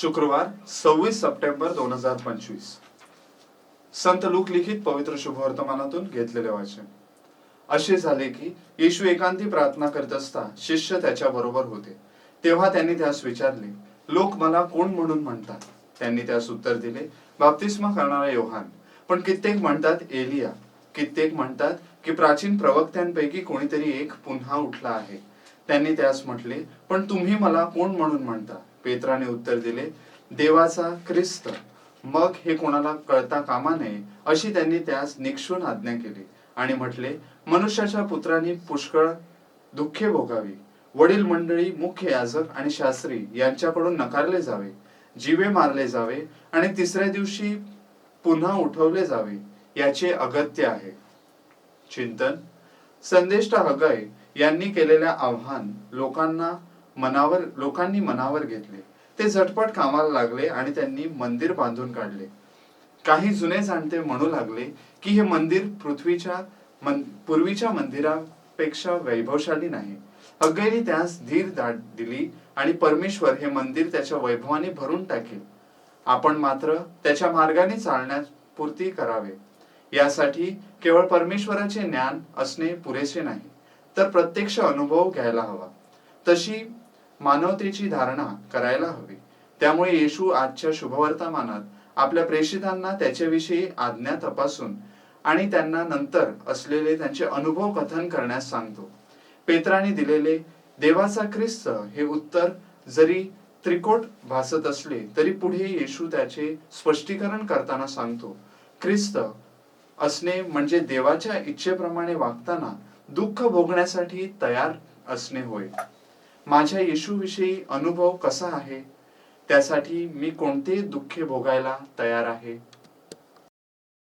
शुक्रवार सव्वीस सप्टेंबर दोन हजार पंचवीस. संत लूक लिखित पवित्र शुभवर्तमानातून घेतलेले वाचन. असे झाले की येशू एकांती प्रार्थना करत असता शिष्य त्याच्या बरोबर होते. तेव्हा त्यांनी त्यास विचारले लोक मला कोण म्हणून म्हणतात? त्यांनी त्यास उत्तर दिले बाप्तिस्मा करणारा योहान. पण कित्येक म्हणतात एलिया. कित्येक म्हणतात की प्राचीन प्रवक्त्यांपैकी कोणीतरी एक पुन्हा उठला आहे. त्यांनी त्यास म्हटले पण तुम्ही मला कोण म्हणून म्हणता? पेत्राने उत्तर दिले देवाचा ख्रिस्त मग हे कोणाला कळता कामा नये अशी त्यांनी त्यास निक्षून आज्ञा केली. आणि म्हटले मनुष्याच्या पुत्रांनी पुष्कळ दुःखे भोगावी. वडील मंडळी मुख्य याजक आणि शास्त्री यांच्याकडून नकारले जावे जीवे मारले जावे आणि तिसऱ्या दिवशी पुन्हा उठवले जावे याचे अगत्य आहे. चिंतन संदेष्टा हगय यांनी केलेल्या आव्हान लोकांना मनावर लोकांनी मनावर घेतले. ते झटपट कामाला लागले आणि त्यांनी मंदिर बांधून काढले. काही जुने जाणते म्हणू लागले की हे मंदिर पृथ्वीच्या मन, पूर्वीच्या मंदिरापेक्षा वैभवशाली नाही. हग्गैने त्यास धीर दाट दिली आणि परमेश्वर हे मंदिर त्याच्या वैभवाने भरून टाकेल. आपण मात्र त्याच्या मार्गाने चालण्यास पूर्ती करावे. यासाठी केवळ परमेश्वराचे ज्ञान असणे पुरेसे नाही तर प्रत्यक्ष अनुभव घ्यायला हवा. तशी मानवतेची धारणा करायला हवी. त्यामुळे येशू आजच्या शुभवर्तमानात आपल्या प्रेषितांना त्याच्याविषयी आज्ञा तपासून आणि त्यांना नंतर असलेले त्यांचे अनुभव कथन करण्यास सांगतो. पेत्राने दिलेले देवाचा ख्रिस्त हे उत्तर जरी त्रिकोट भासत असले तरी पुढे येशू त्याचे स्पष्टीकरण करताना सांगतो. ख्रिस्त असणे म्हणजे देवाच्या इच्छेप्रमाणे वागताना दुःख भोगण्यासाठी तयार असणे होय. माझ्या येशूविषयी अनुभव कसा आहे? त्यासाठी मी कोणते दुःखे भोगायला तयार आहे?